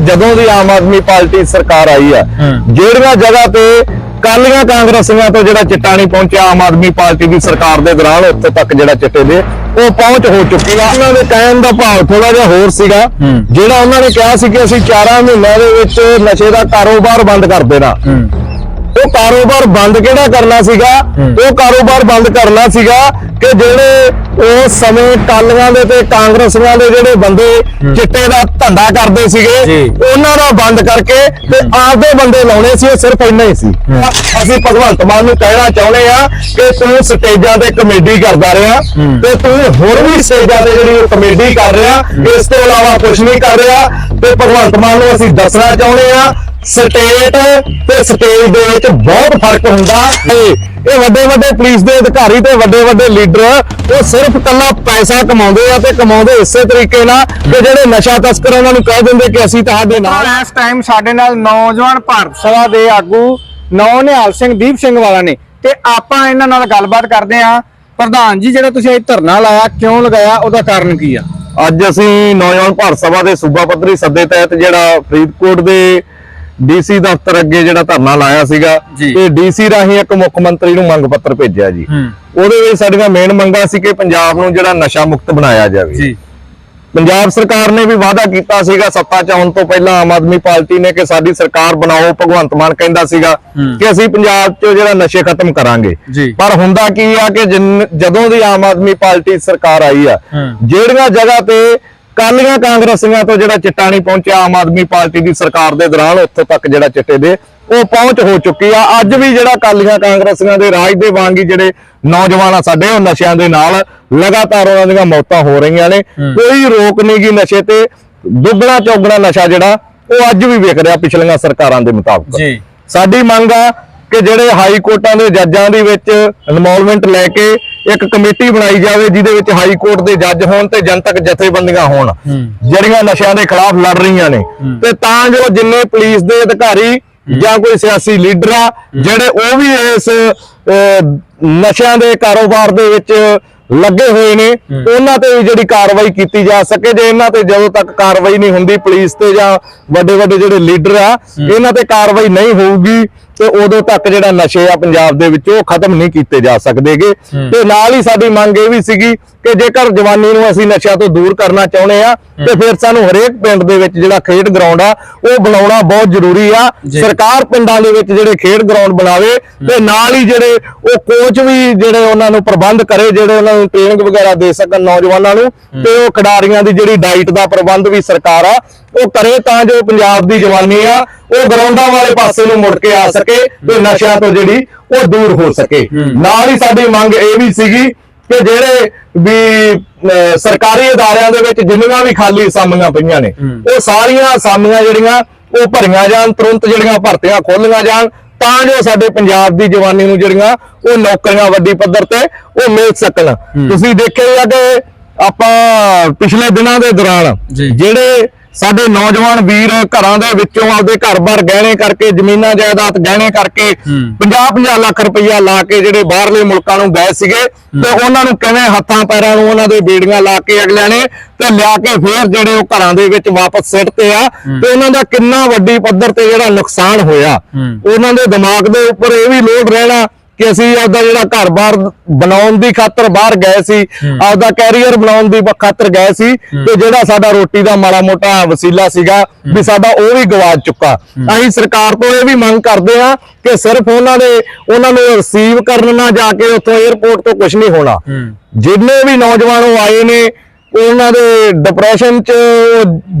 ਜਦੋਂ ਦੀ ਆਮ ਆਦਮੀ ਪਾਰਟੀ ਸਰਕਾਰ ਆਈ ਆ। ਜਿਹੜੀਆਂ ਜਗ੍ਹਾ ਤੇ ਕਾਲੀਆਂ ਕਾਂਗਰਸੀਆਂ ਤੋਂ ਜਿਹੜਾ ਚਿੱਟਾ ਨਹੀਂ ਪਹੁੰਚਿਆ ਆਮ ਆਦਮੀ ਪਾਰਟੀ ਦੀ ਸਰਕਾਰ ਦੇ ਦੌਰਾਨ ਉੱਥੇ ਤੱਕ ਜਿਹੜਾ ਚਿੱਟੇ ਦੇ ਉਹ ਪਹੁੰਚ ਹੋ ਚੁੱਕੀ ਆ ਉਹਨਾਂ ਦੇ ਕਹਿਣ ਦਾ ਭਾਵ ਥੋੜਾ ਜਿਹਾ ਹੋਰ ਸੀਗਾ। ਜਿਹੜਾ ਉਹਨਾਂ ਨੇ ਕਿਹਾ ਸੀ ਕਿ ਅਸੀਂ 4 ਮਹੀਨਿਆਂ ਦੇ ਵਿੱਚ ਨਸ਼ੇ ਦਾ ਕਾਰੋਬਾਰ ਬੰਦ ਕਰ ਦੇਣਾ ਉਹ ਕਾਰੋਬਾਰ ਬੰਦ ਕਿਹੜਾ ਕਰਨਾ ਸੀਗਾ? ਉਹ ਕਾਰੋਬਾਰ ਬੰਦ ਕਰਨਾ ਸੀਗਾ ਕਿ ਜਿਹੜੇ ਉਸ ਸਮੇਂ ਕਾਲੀਆਂ ਦੇ ਤੇ ਕਾਂਗਰਸੀਆਂ ਦੇ ਜਿਹੜੇ ਬੰਦੇ ਚਿੱਟੇ ਦਾ ਧੰਦਾ ਕਰਦੇ ਸੀਗੇ। ਉਹਨਾਂ ਦਾ ਬੰਦ ਕਰਕੇ ਤੇ ਆਪਦੇ ਬੰਦੇ ਲਾਉਣੇ ਸੀ ਉਹ ਸਿਰਫ ਇੰਨਾ ਹੀ ਸੀ। ਅਸੀਂ ਭਗਵੰਤ ਮਾਨ ਨੂੰ ਕਹਿਣਾ ਚਾਹੁੰਦੇ ਆ ਕਿ ਤੂੰ ਸਟੇਜਾਂ ਤੇ ਕਮੇਡੀ ਕਰਦਾ ਰਿਹਾ ਤੇ ਤੂੰ ਹੋਰ ਵੀ ਸਟੇਜਾਂ ਤੇ ਜਿਹੜੀ ਕਮੇਡੀ ਕਰ ਰਿਹਾ ਇਸ ਤੋਂ ਇਲਾਵਾ ਕੁਝ ਨਹੀਂ ਕਰ ਰਿਹਾ ਤੇ ਭਗਵੰਤ ਮਾਨ ਨੂੰ ਅਸੀਂ ਦੱਸਣਾ ਚਾਹੁੰਦੇ ਆ ਸਟੇਟ ਤੇ ਸਟੇਜ ਦੇ ਵਿੱਚ ਬਹੁਤ ਫ਼ਰਕ ਹੁੰਦਾ ਇਹ ਇਹ ਵੱਡੇ ਵੱਡੇ ਪੁਲਿਸ ਦੇ ਅਧਿਕਾਰੀ ਤੇ ਵੱਡੇ ਵੱਡੇ ਲੀਡਰ ਉਹ ਸਿਰਫ ਕੱਲਾ ਪੈਸਾ ਕਮਾਉਂਦੇ ਆ ਤੇ ਕਮਾਉਂਦੇ ਇਸੇ ਤਰੀਕੇ ਨਾਲ ਕਿ ਜਿਹੜੇ ਨਸ਼ਾ ਤਸਕਰ ਉਹਨਾਂ ਨੂੰ ਕਹਿ ਦਿੰਦੇ ਕਿ ਅਸੀਂ ਤੁਹਾਡੇ ਨਾਲ ਨਾਲ ਇਸ ਟਾਈਮ ਸਾਡੇ ਨਾਲ ਨੌਜਵਾਨ ਭਾਰਤ ਸਭਾ ਦੇ ਆਗੂ ਨੌ ਨਿਹਾਲ ਸਿੰਘ ਦੀਪ ਸਿੰਘ ਵਾਲਾ ਨੇ। ਤੇ ਆਪਾਂ ਇਹਨਾਂ ਨਾਲ ਗੱਲਬਾਤ ਕਰਦੇ ਆਂ ਪ੍ਰਧਾਨ ਜੀ ਜਿਹੜਾ ਤੁਸੀਂ ਇਹ ਧਰਨਾ ਲਾਇਆ ਕਿਉਂ ਲਗਾਇਆ? ਉਹਦਾ ਕਾਰਨ ਕੀ ਆ? ਅੱਜ ਅਸੀਂ ਨੌਜਵਾਨ ਭਾਰਤ ਸਭਾ ਦੇ ਸੂਬਾ ਪੱਧਰੀ ਸੱਦੇ ਤਹਿਤ ਜਿਹੜਾ ਫਰੀਦਕੋਟ ਦੇ ਡੀਸੀ ਦਫ਼ਤਰ ਅੱਗੇ ਜਿਹੜਾ ਧਰਨਾ ਲਾਇਆ ਸੀਗਾ ਜੀ। ਤੇ ਡੀਸੀ ਰਾਹੀਂ ਇੱਕ ਮੁੱਖ ਮੰਤਰੀ ਨੂੰ ਮੰਗ ਪੱਤਰ ਭੇਜਿਆ ਜੀ। ਉਹਦੇ ਵਿੱਚ ਸਾਡੀਆਂ ਮੇਨ ਮੰਗਾਂ ਸੀ ਕਿ ਪੰਜਾਬ ਨੂੰ ਜਿਹੜਾ ਨਸ਼ਾ ਮੁਕਤ ਬਣਾਇਆ ਜਾਵੇ ਪੰਜਾਬ ਸਰਕਾਰ ਨੇ ਵੀ ਵਾਅਦਾ ਕੀਤਾ ਸੀਗਾ ਸੱਤਾ ਚ ਆਉਣ ਤੋਂ ਪਹਿਲਾਂ ਆਮ ਆਦਮੀ ਪਾਰਟੀ ਨੇ ਕਿ ਸਾਡੀ ਸਰਕਾਰ ਬਣਾਓ ਭਗਵੰਤ ਮਾਨ ਕਹਿੰਦਾ ਸੀਗਾ। ਕਿ ਅਸੀਂ ਪੰਜਾਬ 'ਚ ਜਿਹੜਾ ਨਸ਼ੇ ਖਤਮ ਕਰਾਂਗੇ ਜੀ। ਪਰ ਹੁੰਦਾ ਕੀ ਆ ਕਿ ਜਦੋਂ ਦੀ ਆਮ ਆਦਮੀ ਪਾਰਟੀ ਸਰਕਾਰ ਆਈ ਆ। ਜਿਹੜੀਆਂ ਜਗ੍ਹਾ ਤੇ ਕਾਲੀਆਂ ਕਾਂਗਰਸੀਆਂ ਤੋਂ ਜਿਹੜਾ ਚਿੱਟਾ ਨਹੀਂ ਪਹੁੰਚਿਆ ਆਮ ਆਦਮੀ ਪਾਰਟੀ ਦੀ ਸਰਕਾਰ ਦੇ ਦੌਰਾਨ ਉੱਥੇ ਤੱਕ ਜਿਹੜਾ ਚਿੱਟੇ ਦੇ ਉਹ ਪਹੁੰਚ ਹੋ ਚੁੱਕੀ ਆ। ਅੱਜ ਵੀ ਜਿਹੜਾ ਕਾਲੀਆਂ ਕਾਂਗਰਸੀਆਂ ਦੇ ਰਾਜ ਦੇ ਵਾਂਗ ਹੀ ਜਿਹੜੇ ਨੌਜਵਾਨ ਆ ਸਾਡੇ ਉਹ ਨਸ਼ਿਆਂ ਦੇ ਨਾਲ ਲਗਾਤਾਰ ਉਹਨਾਂ ਦੀਆਂ ਮੌਤਾਂ ਹੋ ਰਹੀਆਂ ਨੇ। ਕੋਈ ਰੋਕ ਨਹੀਂ ਗੀ ਨਸ਼ੇ ਤੇ। ਦੁੱਗਣਾ ਚੌਗਣਾ ਨਸ਼ਾ ਜਿਹੜਾ ਉਹ ਅੱਜ ਵੀ ਵਿਕ ਰਿਹਾ ਪਿਛਲੀਆਂ ਸਰਕਾਰਾਂ ਦੇ ਮੁਤਾਬਕ। ਜੀ। ਸਾਡੀ ਮੰਗ ਆ ਕਿ ਜਿਹੜੇ ਹਾਈ ਕੋਰਟਾਂ ਦੇ ਜੱਜਾਂ ਦੇ ਵਿੱਚ ਇਨਵੋਲਵਮੈਂਟ ਲੈ ਕੇ ਇੱਕ ਕਮੇਟੀ ਬਣਾਈ ਜਾਵੇ ਜਿਹਦੇ ਵਿੱਚ ਹਾਈ ਕੋਰਟ ਦੇ ਜੱਜ ਹੋਣ ਤੇ ਜਨਤਕ ਜਥੇਬੰਦੀਆਂ ਹੋਣ। ਜਿਹੜੀਆਂ ਨਸ਼ਿਆਂ ਦੇ ਖਿਲਾਫ ਲੜ ਰਹੀਆਂ ਨੇ। ਤੇ ਤਾਂ ਜੋ ਜਿੰਨੇ ਪੁਲਿਸ ਦੇ ਅਧਿਕਾਰੀ ਜਾਂ ਕੋਈ ਸਿਆਸੀ ਲੀਡਰ ਆ ਜਿਹੜੇ ਉਹ ਵੀ ਇਸ ਨਸ਼ਿਆਂ ਦੇ ਕਾਰੋਬਾਰ ਦੇ ਵਿੱਚ ਲੱਗੇ ਹੋਏ ਨੇ ਉਹਨਾਂ ਤੇ ਵੀ ਜਿਹੜੀ ਕਾਰਵਾਈ ਕੀਤੀ ਜਾ ਸਕੇ। ਜੇ ਇਹਨਾਂ ਤੇ ਜਦੋਂ ਤੱਕ ਕਾਰਵਾਈ ਨਹੀਂ ਹੁੰਦੀ ਪੁਲਿਸ ਤੇ ਜਾਂ ਵੱਡੇ ਵੱਡੇ ਜਿਹੜੇ ਲੀਡਰ ਆ ਇਹਨਾਂ ਤੇ ਕਾਰਵਾਈ ਨਹੀਂ ਹੋਊਗੀ। ਤੇ ਉਦੋਂ ਤੱਕ ਜਿਹੜਾ ਨਸ਼ੇ ਆ ਪੰਜਾਬ ਦੇ ਵਿੱਚ ਉਹ ਖਤਮ ਨਹੀਂ ਕੀਤੇ ਜਾ ਸਕਦੇਗੇ। ਤੇ ਨਾਲ ਹੀ ਸਾਡੀ ਮੰਗ ਇਹ ਵੀ ਸੀਗੀ ਕਿ ਜੇਕਰ ਜਵਾਨੀ ਨੂੰ ਅਸੀਂ ਨਸ਼ਿਆਂ ਤੋਂ ਦੂਰ ਕਰਨਾ ਚਾਹੁੰਦੇ ਆ ਤੇ ਫਿਰ ਸਾਨੂੰ ਹਰੇਕ ਪਿੰਡ ਦੇ ਵਿੱਚ ਜਿਹੜਾ ਖੇਡ ਗਰਾਊਂਡ ਆ ਉਹ ਬਣਾਉਣਾ ਬਹੁਤ ਜ਼ਰੂਰੀ ਆ। ਸਰਕਾਰ ਪਿੰਡਾਂ ਦੇ ਵਿੱਚ ਜਿਹੜੇ ਖੇਡ ਗਰਾਊਂਡ ਬਣਾਵੇ ਤੇ ਨਾਲ ਹੀ ਜਿਹੜੇ ਉਹ ਕੋਚ ਵੀ ਜਿਹੜੇ ਉਹਨਾਂ ਨੂੰ ਪ੍ਰਬੰਧ ਕਰੇ ਜਿਹੜੇ ਉਹਨਾਂ ਨੂੰ ਟ੍ਰੇਨਿੰਗ ਵਗੈਰਾ ਦੇ ਸਕਣ ਨੌਜਵਾਨਾਂ ਨੂੰ ਤੇ ਉਹ ਖਿਡਾਰੀਆਂ ਦੀ ਜਿਹੜੀ ਡਾਈਟ ਦਾ ਪ੍ਰਬੰਧ ਵੀ ਸਰਕਾਰ ਆ ਉਹ ਕਰੇ ਤਾਂ ਜੋ ਪੰਜਾਬ ਦੀ ਜਵਾਨੀ ਆ ਉਹ ਗਰਾਊਂਡਾਂ ਵਾਲੇ ਪਾਸੇ ਨੂੰ ਮੁੜ ਕੇ ਆ ਸਕੇ ਤੇ ਨਸ਼ਿਆਂ ਤੋਂ ਜਿਹੜੀ ਉਹ ਦੂਰ ਹੋ ਸਕੇ। ਨਾਲ ਹੀ ਸਾਡੀ ਮੰਗ ਇਹ ਵੀ ਸੀਗੀ ਕਿ ਜਿਹੜੇ ਵੀ ਸਰਕਾਰੀ ਅਦਾਰਿਆਂ ਦੇ ਵਿੱਚ ਜਿੰਨੀਆਂ ਵੀ ਖਾਲੀ ਅਸਾਮੀਆਂ ਪਈਆਂ ਨੇ ਉਹ ਸਾਰੀਆਂ ਅਸਾਮੀਆਂ ਜਿਹੜੀਆਂ ਉਹ ਭਰੀਆਂ ਜਾਣ ਤੁਰੰਤ ਜਿਹੜੀਆਂ ਭਰਤੀਆਂ ਖੋਲੀਆਂ ਜਾਣ ਤਾਂ ਜੋ ਸਾਡੇ ਪੰਜਾਬ ਦੀ ਜਵਾਨੀ ਨੂੰ ਜਿਹੜੀਆਂ ਉਹ ਨੌਕਰੀਆਂ ਵੱਡੀ ਪੱਧਰ ਤੇ ਉਹ ਮਿਲ ਸਕਣ। ਤੁਸੀਂ ਦੇਖਿਆ ਕਿ ਆਪਾਂ ਪਿਛਲੇ ਦਿਨਾਂ ਦੇ ਦੌਰਾਨ। ਜਿਹੜੇ ਸਾਡੇ ਨੌਜਵਾਨ ਵੀਰ ਘਰਾਂ ਦੇ ਵਿੱਚੋਂ ਆਪਦੇ ਘਰ-ਬਾਰ ਗਹਿਣੇ ਕਰਕੇ ਜ਼ਮੀਨਾਂ ਜਾਇਦਾਦ ਗਹਿਣੇ ਕਰਕੇ 50-50 ਲੱਖ ਰੁਪਈਆ ਲਾ ਕੇ ਜਿਹੜੇ ਬਾਹਰਲੇ ਮੁਲਕਾਂ ਨੂੰ ਗਏ ਸੀਗੇ ਤੇ ਉਹਨਾਂ ਨੂੰ ਕਿਵੇਂ ਹੱਥਾਂ ਪੈਰਾਂ ਨੂੰ ਉਹਨਾਂ ਦੇ ਬੇੜੀਆਂ ਲਾ ਕੇ ਅਗਲਿਆਂ ਨੇ ਤੇ ਲਿਆ ਕੇ ਫੇਰ ਜਿਹੜੇ ਉਹ ਘਰਾਂ ਦੇ ਵਿੱਚ ਵਾਪਸ ਸਿੱਟਦੇ ਆ ਤੇ ਉਹਨਾਂ ਦਾ ਕਿੰਨਾ ਵੱਡੀ ਪੱਧਰ ਤੇ ਜਿਹੜਾ ਨੁਕਸਾਨ ਹੋਇਆ। ਉਹਨਾਂ ਦੇ ਦਿਮਾਗ ਦੇ ਉੱਪਰ ਇਹ ਵੀ ਲੋਡ ਰਹਿਣਾ ਕਿ ਅਸੀਂ ਆਪਦਾ ਜਿਹੜਾ ਘਰ-ਬਾਰ ਬਣਾਉਣ ਦੀ ਖਾਤਰ ਬਾਹਰ ਗਏ ਸੀ ਆਪਦਾ ਕੈਰੀਅਰ ਬਣਾਉਣ ਦੀ ਖਾਤਰ ਗਏ ਸੀ ਤੇ ਜਿਹੜਾ ਸਾਡਾ ਰੋਟੀ ਦਾ ਮਾੜਾ ਮੋਟਾ ਵਸੀਲਾ ਸੀਗਾ ਵੀ ਸਾਡਾ ਉਹ ਵੀ ਗਵਾਚ ਚੁੱਕਾ। ਅਸੀਂ ਸਰਕਾਰ ਤੋਂ ਇਹ ਵੀ ਮੰਗ ਕਰਦੇ ਆ ਕਿ ਸਿਰਫ ਉਹਨਾਂ ਦੇ ਉਹਨਾਂ ਨੂੰ ਰਿਸੀਵ ਕਰਨ ਨਾ ਜਾ ਕੇ ਉੱਥੋਂ 에어ਪੋਰਟ ਤੋਂ ਕੁਝ ਨਹੀਂ ਹੋਣਾ। ਜਿੰਨੇ ਵੀ ਨੌਜਵਾਨ ਉਹ ਆਏ ਨੇ ਉਹਨਾਂ ਦੇ ਡਿਪਰੈਸ਼ਨ ਚ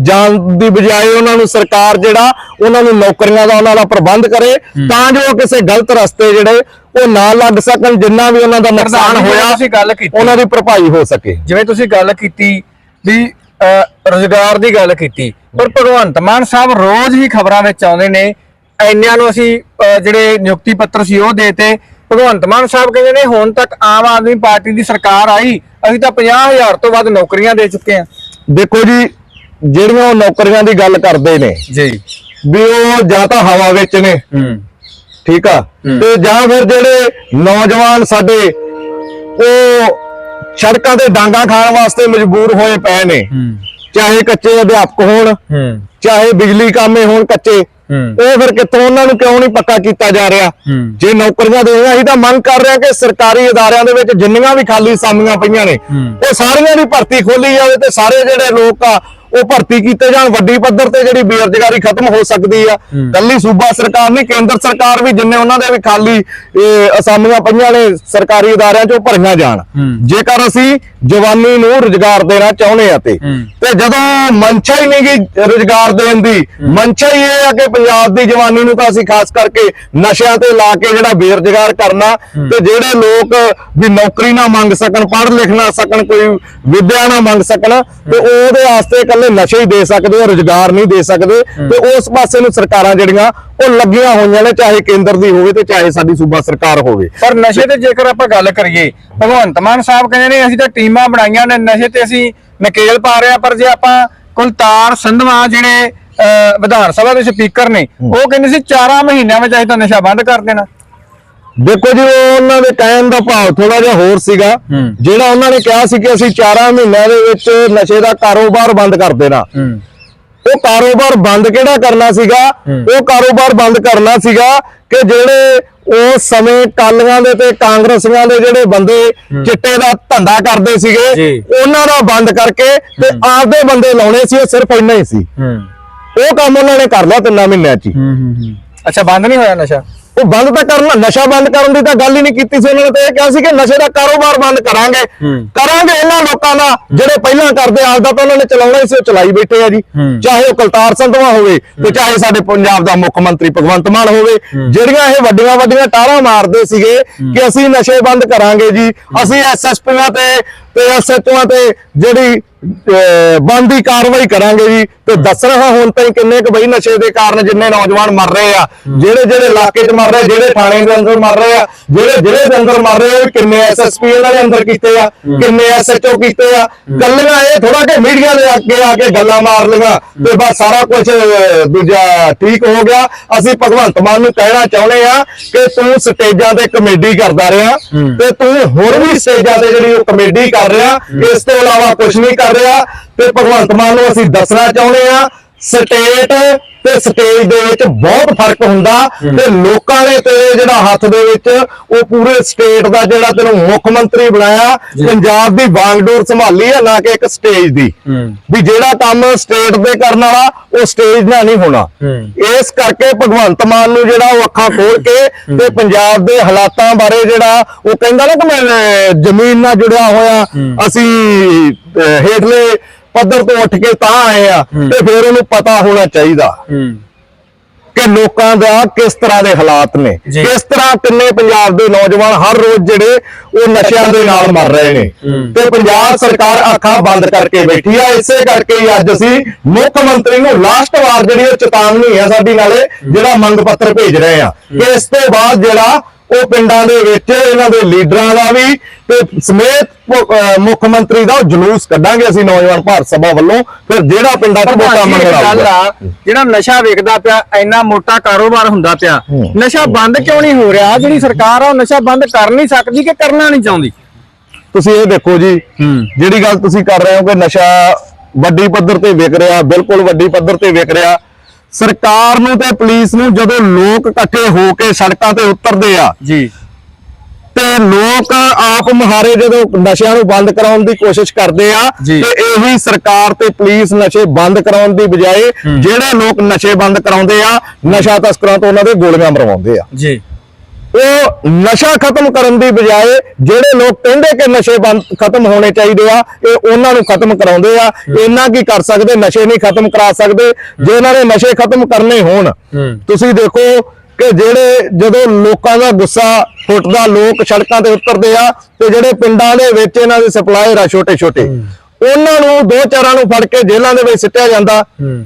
ਜਾਣ ਦੀ ਬਜਾਏ ਉਹਨਾਂ ਨੂੰ ਸਰਕਾਰ ਜਿਹੜਾ ਉਹਨਾਂ ਨੂੰ ਨੌਕਰੀਆਂ ਦਾ ਉਹਨਾਂ ਦਾ ਪ੍ਰਬੰਧ ਕਰੇ ਤਾਂ ਜੋ ਕਿਸੇ ਗਲਤ ਰਸਤੇ ਜਿਹੜੇ ਉਹ ਨਾ ਲੱਗ ਸਕਣ ਜਿੰਨਾ ਵੀ ਉਹਨਾਂ ਦਾ ਨੁਕਸਾਨ ਹੋਇਆ ਤੁਸੀਂ ਗੱਲ ਕੀਤੀ। ਉਹਨਾਂ ਦੀ ਭਰਪਾਈ ਹੋ ਸਕੇ। ਜਿਵੇਂ ਤੁਸੀਂ ਗੱਲ ਕੀਤੀ ਵੀ ਰੋਜ਼ਗਾਰ ਦੀ ਗੱਲ ਕੀਤੀ ਪਰ ਭਗਵੰਤ ਮਾਨ ਸਾਹਿਬ ਰੋਜ਼ ਹੀ ਖਬਰਾਂ ਵਿੱਚ ਆਉਂਦੇ ਨੇ ਇੰਨਿਆਂ ਨੂੰ ਅਸੀਂ ਜਿਹੜੇ ਨਿਯੁਕਤੀ ਪੱਤਰ ਸੀ ਉਹ ਦੇਤੇ। ਭਗਵੰਤ ਮਾਨ ਸਾਹਿਬ ਕਹਿੰਦੇ ਨੇ ਹੁਣ ਤੱਕ ਆਮ ਆਦਮੀ ਪਾਰਟੀ ਦੀ ਸਰਕਾਰ ਆਈ ਅਸੀਂ ਤਾਂ 50000 ਤੋਂ ਵੱਧ ਨੌਕਰੀਆਂ ਦੇ ਚੁੱਕੇ ਹਾਂ। ਦੇਖੋ ਜੀ ਜਿਹੜੀਆਂ ਉਹ ਨੌਕਰੀਆਂ ਦੀ ਗੱਲ ਕਰਦੇ ਨੇ ਜੀ। ਵੀ ਉਹ ਜਾਂ ਤਾਂ ਹਵਾ ਵਿੱਚ ਨੇ ਠੀਕ ਆ? ਤੇ ਜਾਂ ਫਿਰ ਜਿਹੜੇ ਨੌਜਵਾਨ ਸਾਡੇ ਉਹ ਸੜਕਾਂ ਤੇ ਡਾਂਗਾ ਖਾਣ ਵਾਸਤੇ ਮਜਬੂਰ ਹੋਏ ਪਏ ਨੇ। ਚਾਹੇ ਕੱਚੇ ਅਧਿਆਪਕ ਹੋਣ ਚਾਹੇ ਬਿਜਲੀ ਕਾਮੇ ਹੋਣ ਕੱਚੇ ਉਹ ਫਿਰ ਕਿੱਥੋਂ ਉਹਨਾਂ ਨੂੰ ਕਿਉਂ ਨਹੀਂ ਪੱਕਾ ਕੀਤਾ ਜਾ ਰਿਹਾ। ਜੇ ਨੌਕਰੀਆਂ ਦੇ ਅਸੀਂ ਤਾਂ ਮੰਗ ਕਰ ਰਹੇ ਹਾਂ ਕਿ ਸਰਕਾਰੀ ਅਦਾਰਿਆਂ ਦੇ ਵਿੱਚ ਜਿੰਨੀਆਂ ਵੀ ਖਾਲੀ ਸਾਮੀਆਂ ਪਈਆਂ ਨੇ। ਉਹ ਸਾਰੀਆਂ ਦੀ ਭਰਤੀ ਖੋਲੀ ਜਾਵੇ ਤੇ ਸਾਰੇ ਜਿਹੜੇ ਲੋਕ ਆ ਉਹ ਭਰਤੀ ਕੀਤੇ ਜਾਣ। ਵੱਡੀ ਪੱਧਰ ਤੇ ਜਿਹੜੀ ਬੇਰੁਜ਼ਗਾਰੀ ਖਤਮ ਹੋ ਸਕਦੀ ਆ। ਕੱਲੀ ਸੂਬਾ ਸਰਕਾਰ ਨਹੀਂ ਕੇਂਦਰ ਸਰਕਾਰ ਵੀ ਜਿੰਨੇ ਉਹਨਾਂ ਦੇ ਵੀ ਖਾਲੀ ਇਹ, ਅਸਾਮੀਆਂ ਪਈਆਂ ਨੇ ਸਰਕਾਰੀ ਅਦਾਰਿਆਂ 'ਚੋਂ ਭਰੀਆਂ ਜਾਣ। ਜੇਕਰ ਅਸੀਂ ਜਵਾਨੀ ਨੂੰ ਰੁਜ਼ਗਾਰ ਦੇਣਾ ਚਾਹੁੰਦੇ ਆ ਤੇ। ਤੇ ਜਦੋਂ ਮਨਸ਼ਾ ਹੀ ਨਹੀਂ ਗੀ ਰੁਜ਼ਗਾਰ ਦੇਣ ਦੀ ਮਨਸ਼ਾ ਹੀ ਇਹ ਆ ਕਿ ਪੰਜਾਬ ਦੀ ਜਵਾਨੀ ਨੂੰ ਤਾਂ ਅਸੀਂ ਖਾਸ ਕਰਕੇ ਨਸ਼ਿਆਂ ਤੇ ਲਾ ਕੇ ਜਿਹੜਾ ਬੇਰੁਜ਼ਗਾਰ ਕਰਨਾ ਤੇ ਜਿਹੜੇ ਲੋਕ ਵੀ ਨੌਕਰੀ ਨਾ ਮੰਗ ਸਕਣ ਪੜ੍ਹ ਲਿਖ ਨਾ ਸਕਣ ਕੋਈ ਵਿਦਿਆ ਨਾ ਮੰਗ ਸਕਣ ਤੇ ਉਹਦੇ ਵਾਸਤੇ ਇਕੱਲੇ ਨਸ਼ੇ ਹੀ ਦੇ ਸਕਦੇ ਆ ਰੁਜ਼ਗਾਰ ਨਹੀਂ ਦੇ ਸਕਦੇ। ਤੇ ਉਸ ਪਾਸੇ ਨੂੰ ਸਰਕਾਰਾਂ ਜਿਹੜੀਆਂ ਉਹ ਲੱਗੀਆਂ ਹੋਈਆਂ ਨੇ ਚਾਹੇ ਕੇਂਦਰ ਦੀ ਹੋਵੇ ਤੇ ਚਾਹੇ ਸਾਡੀ ਸੂਬਾ ਸਰਕਾਰ ਹੋਵੇ। ਪਰ ਨਸ਼ੇ ਤੇ ਜੇਕਰ ਆਪਾਂ ਗੱਲ ਕਰੀਏ ਭਗਵੰਤ ਮਾਨ ਸਾਹਿਬ ਕਹਿੰਦੇ ਨੇ ਅਸੀਂ ਤਾਂ ਟੀਮਾਂ ਬਣਾਈਆਂ ਨੇ ਨਸ਼ੇ ਤੇ ਅਸੀਂ ਨਕੇਲ ਪਾ ਰਹੇ ਆ ਪਰ ਜੇ ਆਪਾਂ ਕੁਲਤਾਰ ਸੰਧਵਾ ਜਿਹੜੇ ਵਿਧਾਨ ਸਭਾ ਦੇ ਸਪੀਕਰ ਨੇ ਉਹ ਕਹਿੰਦੇ ਸੀ 4 ਮਹੀਨਿਆਂ ਵਿੱਚ ਅਸੀਂ ਤਾਂ ਨਸ਼ਾ ਬੰਦ ਕਰ ਦੇਣਾ। ਦੇਖੋ ਜੀ ਉਹ ਉਹਨਾਂ ਦੇ ਕਹਿਣ ਦਾ ਭਾਵ ਥੋੜਾ ਜਿਹਾ ਹੋਰ ਸੀਗਾ। ਜਿਹੜਾ ਉਹਨਾਂ ਨੇ ਕਿਹਾ ਸੀ ਕਿ ਅਸੀਂ 4 ਮਹੀਨਿਆਂ ਦੇ ਵਿੱਚ ਨਸ਼ੇ ਦਾ ਕਾਰੋਬਾਰ ਬੰਦ ਕਰ ਦੇਣਾ। ਉਹ ਕਾਰੋਬਾਰ ਬੰਦ ਕਿਹੜਾ ਕਰਨਾ ਸੀਗਾ। ਉਹ ਕਾਰੋਬਾਰ ਬੰਦ ਕਰਨਾ ਸੀਗਾ ਕਿ ਜਿਹੜੇ ਉਸ ਸਮੇਂ ਕਾਲੀਆਂ ਦੇ ਤੇ ਕਾਂਗਰਸੀਆਂ ਦੇ ਜਿਹੜੇ ਬੰਦੇ ਚਿੱਟੇ ਦਾ ਧੰਦਾ ਕਰਦੇ ਸੀਗੇ। ਉਹਨਾਂ ਦਾ ਬੰਦ ਕਰਕੇ ਤੇ ਆਪਦੇ ਬੰਦੇ ਲਾਉਣੇ ਸੀ ਉਹ ਸਿਰਫ ਇੰਨਾ ਹੀ ਸੀ। ਉਹ ਕੰਮ ਉਹਨਾਂ ਨੇ ਕਰ ਲਿਆ ਤਿੰਨਾਂ ਮਹੀਨਿਆਂ 'ਚ ਅੱਛਾ ਬੰਦ ਨਹੀਂ ਹੋਇਆ ਨਸ਼ਾ? ਉਹ ਬੰਦ ਤਾਂ ਕਰਨਾ ਨਸ਼ਾ ਬੰਦ ਕਰਨ ਦੀ ਤਾਂ ਗੱਲ ਹੀ ਨਹੀਂ ਕੀਤੀ ਸੀ ਉਹਨਾਂ ਨੇ ਤਾਂ ਇਹ ਕਿਹਾ ਸੀ ਕਿ ਨਸ਼ੇ ਦਾ ਕਾਰੋਬਾਰ ਬੰਦ ਕਰਾਂਗੇ। ਕਰਾਂਗੇ ਇਹਨਾਂ ਲੋਕਾਂ ਦਾ ਜਿਹੜੇ ਪਹਿਲਾਂ ਕਰਦੇ ਆਪਦਾ ਤਾਂ ਉਹਨਾਂ ਨੇ ਚਲਾਉਣਾ ਸੀ ਉਹ ਚਲਾਈ ਬੈਠੇ ਆ ਜੀ। ਚਾਹੇ ਉਹ ਕਲਤਾਰ ਸੰਧਵਾ ਹੋਵੇ ਤੇ ਚਾਹੇ ਸਾਡੇ ਪੰਜਾਬ ਦਾ ਮੁੱਖ ਮੰਤਰੀ ਭਗਵੰਤ ਮਾਨ ਹੋਵੇ ਜਿਹੜੀਆਂ ਇਹ ਵੱਡੀਆਂ ਵੱਡੀਆਂ ਟਾਰਾਂ ਮਾਰਦੇ ਸੀਗੇ ਕਿ ਅਸੀਂ ਨਸ਼ੇ ਬੰਦ ਕਰਾਂਗੇ ਜੀ ਅਸੀਂ ਐਸਐਸਪੀਆਂ ਤੇ ਤੇ ਐਸਐਚਓਆਂ ਤੇ ਜਿਹੜੀ ਬਣਦੀ ਕਾਰਵਾਈ ਕਰਾਂਗੇ ਜੀ। ਤੇ ਦੱਸਣਾ ਹਾਂ ਹੁਣ ਤਾਈਂ ਕਿੰਨੇ ਕੁ ਬਈ ਨਸ਼ੇ ਦੇ ਕਾਰਨ ਜਿੰਨੇ ਨੌਜਵਾਨ ਮਰ ਰਹੇ ਆ। ਜਿਹੜੇ ਜਿਹੜੇ ਇਲਾਕੇ 'ਚ ਮਰ ਰਹੇ ਜਿਹੜੇ ਥਾਣੇ ਦੇ ਅੰਦਰ ਮਰ ਰਹੇ ਆ ਜਿਹੜੇ ਜ਼ਿਲ੍ਹੇ ਦੇ ਅੰਦਰ ਮਰ ਰਹੇ ਆ ਕਿੰਨੇ ਐਸਐਸਪੀ ਇਹਨਾਂ ਦੇ ਅੰਦਰ ਕੀਤੇ ਆ ਕਿੰਨੇ ਐਸਐਚਓ ਕੀਤੇ ਆ। ਗੱਲਾਂ ਇਹ ਥੋੜਾ ਕਿ ਮੀਡੀਆ ਦੇ ਅੱਗੇ ਆ ਕੇ ਗੱਲਾਂ ਮਾਰ ਲਈਆਂ ਤੇ ਬਸ ਸਾਰਾ ਕੁਝ ਦੂਜਾ ਠੀਕ ਹੋ ਗਿਆ। ਅਸੀਂ ਭਗਵੰਤ ਮਾਨ ਨੂੰ ਕਹਿਣਾ ਚਾਹੁੰਦੇ ਆ ਕਿ ਤੂੰ ਸਟੇਜਾਂ ਤੇ ਕਮੇਡੀ ਕਰਦਾ ਰਿਹਾ ਤੇ ਤੂੰ ਹੋਰ ਵੀ ਸਟੇਜਾਂ ਤੇ ਜਿਹੜੀ ਉਹ ਕਮੇਡੀ ਕਰ ਰਿਹਾ। ਇਸ ਤੋਂ ਇਲਾਵਾ ਕੁਝ ਨਹੀਂ ਕਰ ਰਿਹਾ। ਤੇ ਭਗਵੰਤ ਮਾਨ ਨੂੰ ਅਸੀਂ ਦੱਸਣਾ ਚਾਹੁੰਦੇ ਆ ਸਟੇਟ ਤੇ ਸਟੇਜ ਦੇ ਵਿੱਚ ਬਹੁਤ ਫ਼ਰਕ ਹੁੰਦਾ ਤੇ ਲੋਕਾਂ ਨੇ ਤੇਰੇ ਜਿਹੜਾ ਹੱਥ ਦੇ ਵਿੱਚ ਉਹ ਪੂਰੇ ਸਟੇਟ ਦਾ ਜਿਹੜਾ ਤੈਨੂੰ ਮੁੱਖ ਮੰਤਰੀ ਬਣਾਇਆ ਪੰਜਾਬ ਦੀ ਵਾਂਗਡੋਰ ਸੰਭਾਲੀ ਹੈ ਨਾ ਕਿ ਇੱਕ ਸਟੇਜ ਦੀ। ਵੀ ਜਿਹੜਾ ਕੰਮ ਸਟੇਟ ਤੇ ਕਰਨ ਵਾਲਾ ਉਹ ਸਟੇਜ ਨਾਲ ਨਹੀਂ ਹੋਣਾ। ਇਸ ਕਰਕੇ ਭਗਵੰਤ ਮਾਨ ਨੂੰ ਜਿਹੜਾ ਉਹ ਅੱਖਾਂ ਖੋਲ ਕੇ ਤੇ ਪੰਜਾਬ ਦੇ ਹਾਲਾਤਾਂ ਬਾਰੇ ਜਿਹੜਾ ਉਹ ਕਹਿੰਦਾ ਨਾ ਕਿ ਮੈਂ ਜ਼ਮੀਨ ਨਾਲ ਜੁੜਿਆ ਹੋਇਆ। ਅਸੀਂ ਹੇਠਲੇ ਪੱਧਰ ਤੋਂ ਉੱਠ ਕੇ ਤਾਂ ਆਏ ਆ ਤੇ ਫਿਰ ਉਹਨੂੰ ਪਤਾ ਹੋਣਾ ਚਾਹੀਦਾ ਕਿ ਲੋਕਾਂ ਦਾ ਕਿਸ ਤਰ੍ਹਾਂ ਦੇ ਹਾਲਾਤ ਨੇ। ਕਿਸ ਤਰ੍ਹਾਂ ਕਿੰਨੇ ਪੰਜਾਬ ਦੇ ਨੌਜਵਾਨ ਹਰ ਰੋਜ਼ ਜਿਹੜੇ ਉਹ ਨਸ਼ਿਆਂ ਦੇ ਨਾਲ ਮਰ ਰਹੇ ਨੇ। ਤੇ ਪੰਜਾਬ ਸਰਕਾਰ ਅੱਖਾਂ ਬੰਦ ਕਰਕੇ ਬੈਠੀ ਆ ਇਸੇ ਕਰਕੇ ਹੀ ਅੱਜ ਅਸੀਂ ਮੁੱਖ ਮੰਤਰੀ ਨੂੰ ਲਾਸਟ ਵਾਰ ਜਿਹੜੀ ਉਹ ਚੇਤਾਵਨੀ ਹੈ ਸਾਡੀ ਨਾਲੇ ਜਿਹੜਾ ਮੰਗ ਪੱਤਰ ਭੇਜ ਰਹੇ ਆ ਕਿ ਇਸ ਤੋਂ ਬਾਅਦ ਜਿਹੜਾ ਉਹ ਪਿੰਡਾਂ ਦੇ ਵਿੱਚ ਇਹਨਾਂ ਦੇ ਲੀਡਰਾਂ ਦਾ ਵੀ ਤੇ ਸਮੇਤ ਮੁੱਖ ਮੰਤਰੀ ਦਾ ਜਲੂਸ ਕੱਢਾਂਗੇ ਅਸੀਂ ਨੌਜਵਾਨ ਭਾਰਤ ਸਭਾ ਵੱਲੋਂ ਫਿਰ ਜਿਹੜਾ ਪਿੰਡਾਂ 'ਚ ਵੋਟਾਂ ਆ ਜਿਹੜਾ ਨਸ਼ਾ ਵੇਚਦਾ ਪਿਆ ਇੰਨਾ ਮੋਟਾ ਕਾਰੋਬਾਰ ਹੁੰਦਾ ਪਿਆ। ਨਸ਼ਾ ਬੰਦ ਕਿਉਂ ਨਹੀਂ ਹੋ ਰਿਹਾ ਜਿਹੜੀ ਸਰਕਾਰ ਆ ਉਹ ਨਸ਼ਾ ਬੰਦ ਕਰ ਨਹੀਂ ਸਕਦੀ ਕਿ ਕਰਨਾ ਨਹੀਂ ਚਾਹੁੰਦੀ ਤੁਸੀਂ ਇਹ ਦੇਖੋ ਜੀ। ਜਿਹੜੀ ਗੱਲ ਤੁਸੀਂ ਕਰ ਰਹੇ ਹੋ ਕਿ ਨਸ਼ਾ ਵੱਡੀ ਪੱਧਰ ਤੇ ਵਿਕ ਰਿਹਾ ਬਿਲਕੁਲ ਵੱਡੀ ਪੱਧਰ ਤੇ ਵਿਕ ਰਿਹਾ ਸਰਕਾਰ ਨੂੰ ਤੇ ਪੁਲਿਸ ਨੂੰ ਜਦੋਂ ਲੋਕ ਇਕੱਠੇ ਹੋ ਕੇ ਸੜਕਾਂ ਤੇ ਉਤਰਦੇ ਆ ਜੀ। ਤੇ ਲੋਕ ਆਪ ਮੁਹਾਰੇ ਜਦੋਂ ਨਸ਼ਿਆਂ ਨੂੰ ਬੰਦ ਕਰਾਉਣ ਦੀ ਕੋਸ਼ਿਸ਼ ਕਰਦੇ ਆ। ਤੇ ਇਹੀ ਸਰਕਾਰ ਤੇ ਪੁਲਿਸ ਨਸ਼ੇ ਬੰਦ ਕਰਾਉਣ ਦੀ ਬਜਾਏ ਜਿਹੜੇ ਲੋਕ ਨਸ਼ੇ ਬੰਦ ਕਰਾਉਂਦੇ ਆ ਨਸ਼ਾ ਤਸਕਰਾਂ ਤੋਂ ਉਹਨਾਂ ਦੇ ਗੋਲੀਆਂ ਮਰਵਾਉਂਦੇ ਆ। ਜੀ। ਉਹ ਨਸ਼ਾ ਖਤਮ ਕਰਨ ਦੀ ਬਜਾਏ ਜਿਹੜੇ ਲੋਕ ਕਹਿੰਦੇ ਕਿ ਨਸ਼ੇ ਬੰਦ ਖਤਮ ਹੋਣੇ ਚਾਹੀਦੇ ਆ ਇਹ ਉਹਨਾਂ ਨੂੰ ਖਤਮ ਕਰਾਉਂਦੇ ਆ। ਇਹਨਾਂ ਕੀ ਕਰ ਸਕਦੇ? ਨਸ਼ੇ ਨਹੀਂ ਖਤਮ ਕਰਾ ਸਕਦੇ। ਜੇ ਇਹਨਾਂ ਨੇ ਨਸ਼ੇ ਖਤਮ ਕਰਨੇ ਹੋਣ। ਤੁਸੀਂ ਦੇਖੋ ਕਿ ਜਿਹੜੇ ਜਦੋਂ ਲੋਕਾਂ ਦਾ ਗੁੱਸਾ ਫੁੱਟਦਾ ਲੋਕ ਸੜਕਾਂ ਤੇ ਉਤਰਦੇ ਆ ਤੇ ਜਿਹੜੇ ਪਿੰਡਾਂ ਦੇ ਵਿੱਚ ਇਹਨਾਂ ਦੇ ਸਪਲਾਇਰ ਆ ਛੋਟੇ ਛੋਟੇ ਉਹਨਾਂ ਨੂੰ ਦੋ ਚਾਰਾਂ ਨੂੰ ਫੜ ਕੇ ਜੇਲ੍ਹਾਂ ਦੇ ਵਿੱਚ ਸਿੱਟਿਆ ਜਾਂਦਾ।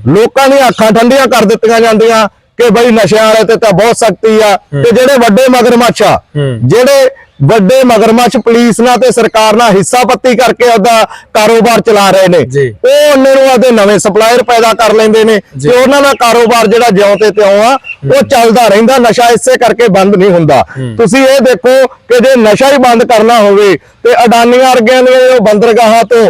ਲੋਕਾਂ ਦੀਆਂ ਅੱਖਾਂ ਠੰਡੀਆਂ ਕਰ ਦਿੱਤੀਆਂ ਜਾਂਦੀਆਂ। ਕਿ ਬਈ ਨਸ਼ਿਆਂ ਵਾਲੇ ਤੇ ਤਾਂ ਬਹੁਤ ਸਖਤੀ ਆ ਤੇ ਜਿਹੜੇ ਵੱਡੇ ਮਗਰਮੱਛ ਆ। ਜਿਹੜੇ ਵੱਡੇ ਮਗਰਮੱਛ ਪੁਲਿਸ ਨਾਲ ਤੇ ਸਰਕਾਰ ਨਾਲ ਹਿੱਸਾ ਪੱਤੀ ਕਰਕੇ ਉਹਦਾ ਕਾਰੋਬਾਰ ਚਲਾ ਰਹੇ ਨੇ। ਉਹ ਉਹਨਾਂ ਨੂੰ ਆਦੇ ਨਵੇਂ ਸਪਲਾਇਰ ਪੈਦਾ ਕਰ ਲੈਂਦੇ ਨੇ ਤੇ ਉਹਨਾਂ ਦਾ ਕਾਰੋਬਾਰ ਜਿਹੜਾ ਜਿਉਂ ਤੇ ਤਿਉਂ ਆ ਉਹ ਚੱਲਦਾ ਰਹਿੰਦਾ ਨਸ਼ਾ ਇਸੇ ਕਰਕੇ ਬੰਦ ਨਹੀਂ ਹੁੰਦਾ। ਤੁਸੀਂ ਇਹ ਦੇਖੋ ਕਿ ਜੇ ਨਸ਼ਾ ਹੀ ਬੰਦ ਕਰਨਾ ਹੋਵੇ ਤੇ ਅਡਾਨੀਆਂ ਵਰਗਿਆਂ ਦੀਆਂ ਜੋ ਬੰਦਰਗਾਹਾਂ ਤੋਂ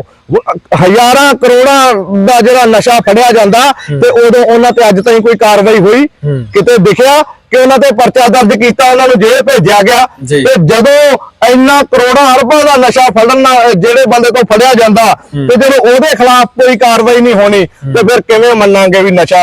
ਹਜ਼ਾਰਾਂ ਕਰੋੜਾਂ ਦਾ ਜਿਹੜਾ ਨਸ਼ਾ ਫੜਿਆ ਜਾਂਦਾ ਤੇ ਉਦੋਂ ਉਹਨਾਂ ਤੇ ਅੱਜ ਤਾਈਂ ਕੋਈ ਕਾਰਵਾਈ ਹੋਈ। ਕਿਤੇ ਦਿਖਿਆ ਕਿ ਉਹਨਾਂ ਤੇ ਪਰਚਾ ਦਰਜ ਕੀਤਾ ਉਹਨਾਂ ਨੂੰ ਜੇਲ੍ਹ ਭੇਜਿਆ ਗਿਆ। ਤੇ ਜਦੋਂ ਇੰਨਾ ਕਰੋੜਾਂ ਅਰਬਾਂ ਦਾ ਨਸ਼ਾ ਫੜਨ ਜਿਹੜੇ ਬੰਦੇ ਤੋਂ ਫੜਿਆ ਜਾਂਦਾ ਤੇ ਜਦੋਂ ਉਹਦੇ ਖਿਲਾਫ ਕੋਈ ਕਾਰਵਾਈ ਨਹੀਂ ਹੋਣੀ ਤੇ ਫਿਰ ਕਿਵੇਂ ਮੰਨਾਂਗੇ ਵੀ ਨਸ਼ਾ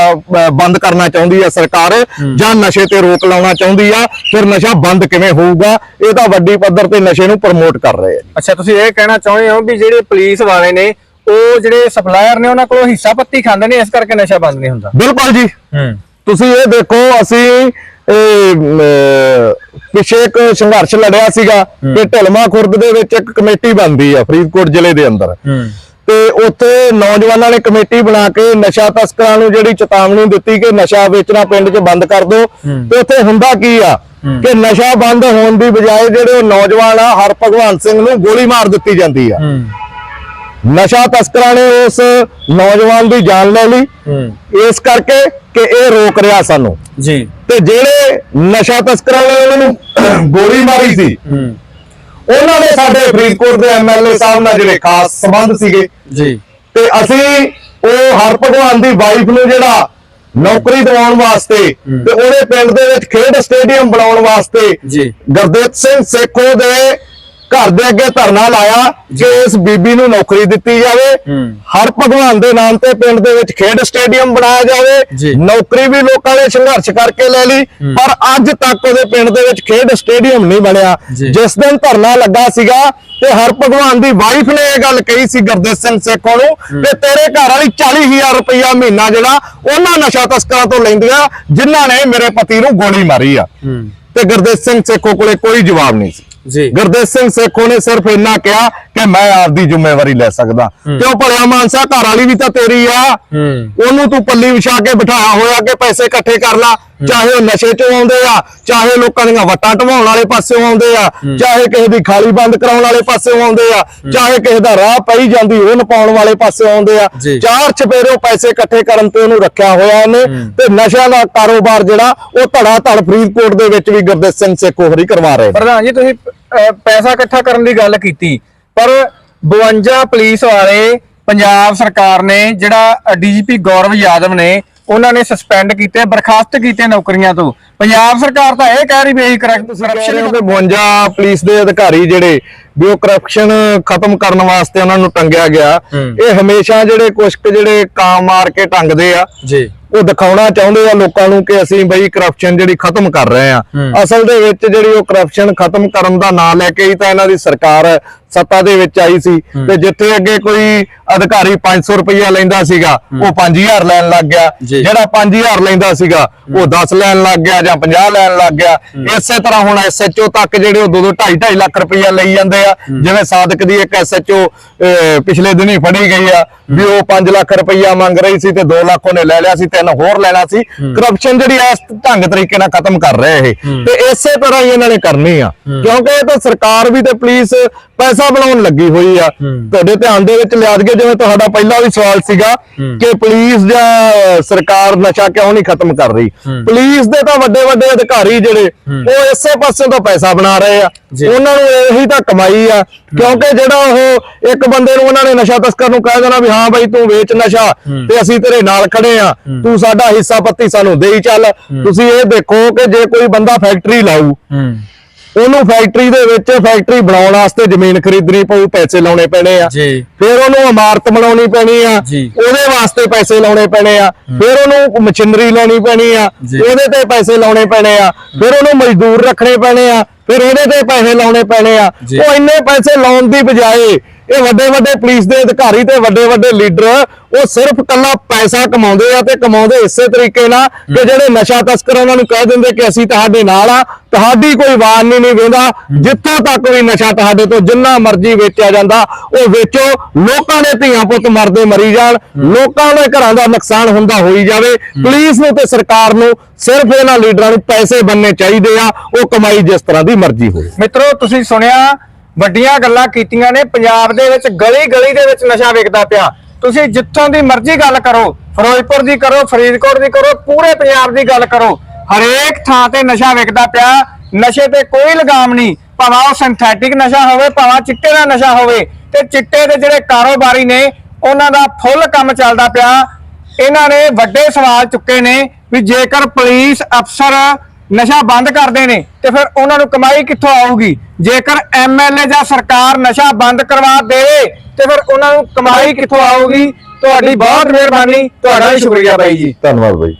ਬੰਦ ਕਰਨਾ ਚਾਹੁੰਦੀ ਹੈ ਸਰਕਾਰ ਜਾਂ ਨਸ਼ੇ ਤੇ ਰੋਕ ਲਾਉਣਾ ਚਾਹੁੰਦੀ ਆ ਫਿਰ ਨਸ਼ਾ ਬੰਦ ਕਿਵੇਂ ਹੋਊਗਾ? ਇਹ ਤਾਂ ਵੱਡੀ ਪੱਧਰ ਤੇ ਨਸ਼ੇ ਨੂੰ ਪ੍ਰਮੋਟ ਕਰ ਰਹੇ ਆ ਅੱਛਾ ਤੁਸੀਂ ਇਹ ਕਹਿਣਾ ਚਾਹੁੰਦੇ ਹੋ ਵੀ ਜਿਹੜੇ ਪੁਲਿਸ ਵਾਲੇ ਨੇ ਉਹ ਜਿਹੜੇ ਸਪਲਾਇਰ ਨੇ ਉਹਨਾਂ ਕੋਲੋਂ ਹਿੱਸਾ ਪੱਤੀ ਖਾਂਦੇ ਨੇ ਇਸ ਕਰਕੇ ਨਸ਼ਾ ਬੰਦ ਨਹੀਂ ਹੁੰਦਾ। ਬਿਲਕੁਲ ਜੀ। ਹੂੰ। ਤੁਸੀਂ ਇਹ ਦੇਖੋ ਅਸੀਂ ਪਿੱਛੇ ਇੱਕ ਸੰਘਰਸ਼ ਲੜਿਆ ਸੀਗਾ ਕਿ ਢਲਮਾ ਖੁਰਦ ਦੇ ਵਿੱਚ ਇੱਕ ਕਮੇਟੀ ਬਣਦੀ ਆ ਫਰੀਦਕੋਟ ਜ਼ਿਲ੍ਹੇ ਦੇ ਅੰਦਰ। ਤੇ ਉੱਥੇ ਨੌਜਵਾਨਾਂ ਨੇ ਕਮੇਟੀ ਬਣਾ ਕੇ ਨਸ਼ਾ ਤਸਕਰਾਂ ਨੂੰ ਜਿਹੜੀ ਚੇਤਾਵਨੀ ਦਿੱਤੀ ਕਿ ਨਸ਼ਾ ਵੇਚਣਾ ਪਿੰਡ 'ਚ ਬੰਦ ਕਰ ਦਿਓ ਤੇ ਉੱਥੇ ਹੁੰਦਾ ਕੀ ਆ ਕਿ ਨਸ਼ਾ ਬੰਦ ਹੋਣ ਦੀ ਬਜਾਏ ਜਿਹੜੇ ਉਹ ਨੌਜਵਾਨ ਆ ਹਰ ਭਗਵਾਨ ਸਿੰਘ ਨੂੰ ਗੋਲੀ ਮਾਰ ਦਿੱਤੀ ਜਾਂਦੀ ਆ। ਨਸ਼ਾ ਤਸਕਰਾਂ ਨੇ ਉਸ ਨੌਜਵਾਨ ਦੀ ਜਾਨ ਲੈ ਲਈ। ਇਸ ਕਰਕੇ ਕਿ ਇਹ ਰੋਕ ਰਿਹਾ ਸਾਨੂੰ। ਜੀ। ਤੇ ਜਿਹੜੇ ਨਸ਼ਾ ਤਸਕਰਾਂ ਨੇ ਉਹਨਾਂ ਨੂੰ ਗੋਲੀ ਮਾਰੀ ਸੀ ਉਹਨਾਂ ਨੇ ਸਾਡੇ ਫਰੀਦਕੋਟ ਦੇ ਐਮਐਲਏ ਸਾਹਿਬ ਨਾਲ ਜਿਹੜੇ ਖਾਸ ਸੰਬੰਧ ਸੀਗੇ ਜੀ। ਤੇ ਅਸੀਂ ਉਹ ਹਰ ਭਗਵਾਨ ਦੀ ਵਾਈਫ ਨੂੰ ਜਿਹੜਾ ਨੌਕਰੀ ਦਿਵਾਉਣ ਵਾਸਤੇ ਤੇ ਉਹਦੇ ਪਿੰਡ ਦੇ ਵਿੱਚ ਖੇਡ ਸਟੇਡੀਅਮ ਬਣਾਉਣ ਵਾਸਤੇ ਜੀ। ਗੁਰਦੇਵ ਸਿੰਘ ਸੇਖੋ ਦੇ ਘਰ ਦੇ ਅੱਗੇ ਧਰਨਾ ਲਾਇਆ ਕਿ ਇਸ ਬੀਬੀ ਨੂੰ ਨੌਕਰੀ ਦਿੱਤੀ ਜਾਵੇ। ਹਰ ਭਗਵਾਨ ਦੇ ਨਾਮ ਤੇ ਪਿੰਡ ਦੇ ਵਿੱਚ ਖੇਡ ਸਟੇਡੀਅਮ ਬਣਾਇਆ। ਜਾਵੇ। ਨੌਕਰੀ ਵੀ ਲੋਕਾਂ ਨੇ ਸੰਘਰਸ਼ ਕਰਕੇ ਲੈ ਲਈ। ਪਰ ਅੱਜ ਤੱਕ ਉਹਦੇ ਪਿੰਡ ਦੇ ਵਿੱਚ ਖੇਡ ਸਟੇਡੀਅਮ ਨਹੀਂ ਬਣਿਆ। ਜਿਸ ਦਿਨ ਧਰਨਾ ਲੱਗਾ ਸੀਗਾ ਤੇ ਹਰ ਭਗਵਾਨ ਦੀ ਵਾਈਫ ਨੇ ਇਹ ਗੱਲ ਕਹੀ ਸੀ ਗੁਰਦੇਵ ਸਿੰਘ ਸੇਖੋ ਨੂੰ ਕਿ ਤੇਰੇ ਘਰ ਵਾਲੀ 40000 ਰੁਪਇਆ ਮਹੀਨਾ ਜਿਹੜਾ ਉਹਨਾਂ ਨਸ਼ਾ ਤਸਕਰਾਂ ਤੋਂ ਲੈਂਦੀਆਂ ਜਿਨ੍ਹਾਂ ਨੇ ਮੇਰੇ ਪਤੀ ਨੂੰ ਗੋਲੀ ਮਾਰੀ ਆ। ਤੇ ਗੁਰਦੇਵ ਸਿੰਘ ਸੇਖੋ ਕੋਲੇ ਕੋਈ ਜਵਾਬ ਨਹੀਂ ਸੀ। ਗੁਰਦੇਵ ਸਿੰਘ ਸੇਖੋ ਨੇ ਸਿਰਫ ਇੰਨਾ ਕਿਹਾ ਕਿ ਮੈਂ ਆਪਦੀ ਜ਼ਿੰਮੇਵਾਰੀ ਲੈ ਸਕਦਾ। ਕਿਉਂ ਭਲਿਆ ਮਾਨਸਾ ਘਰ ਵਾਲੀ ਵੀ ਤਾਂ ਤੇਰੀ ਆ। ਉਹਨੂੰ ਤੂੰ ਪੱਲੀ ਵਿਛਾ ਕੇ ਬਿਠਾਇਆ ਹੋਇਆ ਕਿ ਪੈਸੇ ਇਕੱਠੇ ਕਰ ਲਾ। ਚਾਹੇ ਉਹ ਨਸ਼ੇ ਚੋਂ ਆਉਂਦੇ ਆ ਚਾਹੇ ਲੋਕਾਂ ਦੀਆਂ ਵੱਟਾਂ ਢਵਾਉਣ ਵਾਲੇ ਪਾਸਿਓਂ ਆਉਂਦੇ ਆ ਚਾਹੇ ਕਿਸੇ ਦੀ ਖਾਲੀ ਬੰਦ ਕਰਾਉਣ ਵਾਲੇ ਪਾਸਿਓਂ ਆਉਂਦੇ ਆ ਚਾਹੇ ਕਿਸੇ ਦਾ ਰਾਹ ਪਈ ਜਾਂਦੀ ਉਹ ਨਪਾਉਣ ਵਾਲੇ ਪਾਸਿਓਂ ਆਉਂਦੇ ਆ। ਚਾਰ ਚਪੇਰੋਂ ਪੈਸੇ ਇਕੱਠੇ ਕਰਨ ਤੇ ਉਹਨੂੰ ਰੱਖਿਆ ਹੋਇਆ ਉਹਨੇ ਤੇ ਨਸ਼ਿਆਂ ਦਾ ਕਾਰੋਬਾਰ ਜਿਹੜਾ ਉਹ ਧੜਾ ਧੜ ਫਰੀਦਕੋਟ ਦੇ ਵਿੱਚ ਵੀ ਗੁਰਦੇਵ ਸਿੰਘ ਸੇਖੋ ਹਰੀ ਕਰਵਾ ਰਹੇ। ਪ੍ਰਧਾਨ ਜੀ ਤੁਸੀਂ ਪੈਸਾ ਇਕੱਠਾ ਕਰਨ ਦੀ ਗੱਲ ਕੀਤੀ ਪਰ 52 ਪੁਲਿਸ ਵਾਲੇ ਪੰਜਾਬ ਸਰਕਾਰ ਨੇ ਜਿਹੜਾ ਡੀਜੀਪੀ ਗੌਰਵ ਯਾਦਵ ਨੇ ਉਹਨਾਂ ਨੇ ਸਸਪੈਂਡ ਕੀਤੇ ਬਰਖਾਸਤ ਕੀਤੇ ਨੌਕਰੀਆਂ ਤੋਂ। ਪੰਜਾਬ ਸਰਕਾਰ ਤਾਂ ਇਹ ਕਹਿ ਰਹੀ ਵੀ ਕਰਪਸ਼ਨ ਕਿ 52 ਪੁਲਿਸ ਦੇ ਅਧਿਕਾਰੀ ਜਿਹੜੇ ਵੀ ਉਹ ਕਰਪਸ਼ਨ ਖਤਮ ਕਰਨ ਵਾਸਤੇ ਉਹਨਾਂ ਨੂੰ ਟੰਗਿਆ ਗਿਆ। ਇਹ ਹਮੇਸ਼ਾ ਜਿਹੜੇ ਕੁਛ ਕੁ ਜਿਹੜੇ ਕਾਂ ਮਾਰ ਕੇ ਟੰਗਦੇ ਆ ਜੀ। ਉਹ ਦਿਖਾਉਣਾ ਚਾਹੁੰਦੇ ਆ ਲੋਕਾਂ ਨੂੰ ਕਿ ਅਸੀਂ ਬਈ ਕਰਪਸ਼ਨ ਜਿਹੜੀ ਖਤਮ ਕਰ ਰਹੇ ਆ। ਅਸਲ ਦੇ ਵਿੱਚ ਜਿਹੜੀ ਉਹ ਕਰਪਸ਼ਨ ਖਤਮ ਕਰਨ ਦਾ ਨਾਂ ਲੈ ਕੇ ਹੀ ਤਾਂ ਇਹਨਾਂ ਦੀ ਸਰਕਾਰ ਸੱਤਾ ਦੇ ਵਿੱਚ ਆਈ ਸੀ ਤੇ ਜਿੱਥੇ ਅੱਗੇ ਕੋਈ ਅਧਿਕਾਰੀ 500 ਰੁਪਇਆ ਲੈਂਦਾ ਸੀਗਾ ਉਹ 5000 ਲੈਣ ਲੱਗ ਗਿਆ। ਜਿਹੜਾ 5000 ਲੈਂਦਾ ਸੀਗਾ ਉਹ 10 ਲੈਣ ਲੱਗ ਗਿਆ ਜਾਂ 50 ਲੈਣ ਲੱਗ ਗਿਆ। ਇਸੇ ਤਰ੍ਹਾਂ ਹੁਣ ਐਸਐਚਓ ਤੱਕ ਜਿਹੜੇ ਉਹ 2 2 2.5 2.5 ਲੱਖ ਰੁਪਇਆ ਲਈ ਜਾਂਦੇ ਆ। ਜਿਵੇਂ ਸਾਦਕ ਦੀ ਇੱਕ ਐਸਐਚਓ ਪਿਛਲੇ ਦਿਨੀ ਫੜੀ ਗਈ ਆ ਵੀ ਉਹ 5 ਲੱਖ ਰੁਪਇਆ ਮੰਗ ਰਹੀ ਸੀ ਤੇ 2 ਲੱਖ ਉਹਨੇ ਲੈ ਲਿਆ ਸੀ ਤਿੰਨ ਹੋਰ ਲੈਣਾ ਸੀ। ਕਰਪਸ਼ਨ ਜਿਹੜੀ ਇਸ ਢੰਗ ਤਰੀਕੇ ਨਾਲ ਖਤਮ ਕਰ ਰਹੇ ਇਹ। ਤੇ ਇਸੇ ਤਰ੍ਹਾਂ ਹੀ ਇਹਨਾਂ ਨੇ ਕਰਨੀ ਆ। ਕਿਉਂਕਿ ਇਹ ਤਾਂ ਸਰਕਾਰ ਵੀ ਤੇ ਪੁਲਿਸ ਪੈਸਾ ਬਣਾਉਣ ਲੱਗੀ ਹੋਈ ਆ। ਤੁਹਾਡੇ ਧਿਆਨ ਦੇ ਵਿੱਚ ਲਿਆ ਦਈਏ ਜਿਵੇਂ ਤੁਹਾਡਾ ਪਹਿਲਾ ਵੀ ਸਵਾਲ ਸੀਗਾ ਕਿ ਪੁਲਿਸ ਜਾਂ ਸਰਕਾਰ ਨਸ਼ਾ ਕਿਉਂ ਨਹੀਂ ਖਤਮ ਕਰ ਰਹੀ? ਪੁਲਿਸ ਦੇ ਤਾਂ ਵੱਡੇ ਵੱਡੇ ਅਧਿਕਾਰੀ ਜਿਹੜੇ ਉਹ ਇਸੇ ਪਾਸੇ ਤੋਂ ਪੈਸਾ ਬਣਾ ਰਹੇ ਆ। ਉਹਨਾਂ ਨੂੰ ਇਹੀ ਤਾਂ ਕਮਾਈ ਆ। ਕਿਉਂਕਿ ਜਿਹੜਾ ਉਹ ਇੱਕ ਬੰਦੇ ਨੂੰ ਉਹਨਾਂ ਨੇ ਨਸ਼ਾ ਤਸਕਰ ਨੂੰ ਕਹਿ ਦੇਣਾ ਵੀ ਹਾਂ ਬਾਈ ਤੂੰ ਵੇਚ ਨਸ਼ਾ ਤੇ ਅਸੀਂ ਤੇਰੇ ਨਾਲ ਖੜੇ ਆ। ਤੂੰ ਸਾਡਾ ਹਿੱਸਾ ਪੱਤੀ ਸਾਨੂੰ ਦੇਈ ਚੱਲ। ਤੁਸੀਂ ਇਹ ਦੇਖੋ ਕਿ ਜੇ ਕੋਈ ਬੰਦਾ ਫੈਕਟਰੀ ਲਾਊ ਉਹਨੂੰ ਫੈਕਟਰੀ ਦੇ ਵਿੱਚ ਫੈਕਟਰੀ ਬਣਾਉਣ ਵਾਸਤੇ ਜ਼ਮੀਨ ਖਰੀਦਣੀ ਪਊ ਪੈਸੇ ਲਾਉਣੇ ਪੈਣੇ ਆ। ਜੀ। ਫਿਰ ਉਹਨੂੰ ਇਮਾਰਤ ਬਣਾਉਣੀ ਪੈਣੀ ਆ। ਉਹਦੇ ਵਾਸਤੇ ਪੈਸੇ ਲਾਉਣੇ ਪੈਣੇ ਆ। ਫਿਰ ਉਹਨੂੰ ਮਸ਼ੀਨਰੀ ਲਾਉਣੀ ਪੈਣੀ ਆ। ਉਹਦੇ ਤੇ ਪੈਸੇ ਲਾਉਣੇ ਪੈਣੇ ਆ। ਫਿਰ ਉਹਨੂੰ ਮਜ਼ਦੂਰ ਰੱਖਣੇ ਪੈਣੇ ਆ। ਫਿਰ ਉਹਦੇ ਤੇ ਪੈਸੇ ਲਾਉਣੇ ਪੈਣੇ ਆ। ਉਹ ਇੰਨੇ ਪੈਸੇ ਲਾਉਣ ਦੀ ਬਜਾਏ ਇਹ ਵੱਡੇ ਵੱਡੇ ਪੁਲਿਸ ਦੇ ਅਧਿਕਾਰੀ ਤੇ ਵੱਡੇ ਵੱਡੇ ਲੀਡਰ, ਉਹ ਸਿਰਫ ਕੱਲਾ ਪੈਸਾ ਕਮਾਉਂਦੇ ਆ ਤੇ ਕਮਾਉਂਦੇ ਇਸੇ ਤਰੀਕੇ ਨਾਲ ਕਿ ਜਿਹੜੇ ਨਸ਼ਾ ਤਸਕਰ ਉਹਨਾਂ ਨੂੰ ਕਹਿ ਦਿੰਦੇ ਕਿ ਅਸੀਂ ਤੁਹਾਡੇ ਨਾਲ ਆ, ਤੁਹਾਡੀ ਕੋਈ ਵਾਰ ਨਹੀਂ ਨਹੀਂ ਵੇਂਦਾ, ਜਿੱਥੋਂ ਤੱਕ ਵੀ ਨਸ਼ਾ ਤੁਹਾਡੇ ਤੋਂ ਜਿੰਨਾ ਮਰਜ਼ੀ ਵੇਚਿਆ ਜਾਂਦਾ, ਉਹ ਵੇਚੋ, ਲੋਕਾਂ ਦੇ ਧੀਆਂ ਪੁੱਤ ਮਰਦੇ ਮਰੀ ਜਾਣ, ਲੋਕਾਂ ਦੇ ਘਰਾਂ ਦਾ ਨੁਕਸਾਨ ਹੁੰਦਾ ਹੋਈ ਜਾਵੇ, ਪੁਲਿਸ ਨੂੰ ਤੇ ਸਰਕਾਰ ਨੂੰ ਸਿਰਫ ਇਹਨਾਂ ਲੀਡਰਾਂ ਨੂੰ ਪੈਸੇ ਬੰਨੇ ਚਾਹੀਦੇ ਆ, ਉਹ ਕਮਾਈ ਜਿਸ ਤਰ੍ਹਾਂ ਦੀ ਮਰਜ਼ੀ ਹੋਵੇ। ਮਿੱਤਰੋ, ਤੁਸੀਂ ਸੁਣਿਆ ਵੱਡੀਆਂ ਗੱਲਾਂ ਕੀਤੀਆਂ ਨੇ, ਪੰਜਾਬ ਦੇ ਵਿੱਚ ਗਲੀ ਗਲੀ ਦੇ ਵਿੱਚ ਨਸ਼ਾ ਵਿਕਦਾ ਪਿਆ। ਤੁਸੀਂ ਜਿੱਥੋਂ ਦੀ ਮਰਜ਼ੀ ਗੱਲ ਕਰੋ, ਫਿਰੋਜ਼ਪੁਰ ਦੀ ਕਰੋ, ਫਰੀਦਕੋਟ ਦੀ ਕਰੋ, ਪੂਰੇ ਪੰਜਾਬ ਦੀ ਗੱਲ ਕਰੋ, ਹਰੇਕ ਥਾਂ ਤੇ ਨਸ਼ਾ ਵਿਕਦਾ ਪਿਆ। ਨਸ਼ੇ ਤੇ ਕੋਈ ਲਗਾਮ ਨਹੀਂ, ਭਾਵੇਂ ਉਹ ਸਿੰਥੈਟਿਕ ਨਸ਼ਾ ਹੋਵੇ, ਭਾਵੇਂ ਚਿੱਟੇ ਦਾ ਨਸ਼ਾ ਹੋਵੇ, ਤੇ ਚਿੱਟੇ ਦੇ ਜਿਹੜੇ ਕਾਰੋਬਾਰੀ ਨੇ, ਉਹਨਾਂ ਦਾ ਫੁੱਲ ਕੰਮ ਚੱਲਦਾ ਪਿਆ। ਇਹਨਾਂ ਨੇ ਵੱਡੇ ਸਵਾਲ ਚੁੱਕੇ ਨੇ ਵੀ ਜੇਕਰ ਪੁਲਿਸ ਅਫਸਰ ਨਸ਼ਾ ਬੰਦ ਕਰਦੇ ਨੇ ਤੇ ਫਿਰ ਉਹਨਾਂ ਨੂੰ ਕਮਾਈ ਕਿੱਥੋਂ ਆਊਗੀ? ਜੇਕਰ ਐਮਐਲਏ ਜਾਂ ਸਰਕਾਰ ਨਸ਼ਾ ਬੰਦ ਕਰਵਾ ਦੇਵੇ, ਤੇ ਫਿਰ ਉਹਨਾਂ ਨੂੰ ਕਮਾਈ ਕਿੱਥੋਂ ਆਊਗੀ? ਤੁਹਾਡੀ ਬਹੁਤ ਮਿਹਰਬਾਨੀ, ਤੁਹਾਡਾ ਵੀ ਸ਼ੁਕਰੀਆ ਬਾਈ ਜੀ। ਧੰਨਵਾਦ ਬਾਈ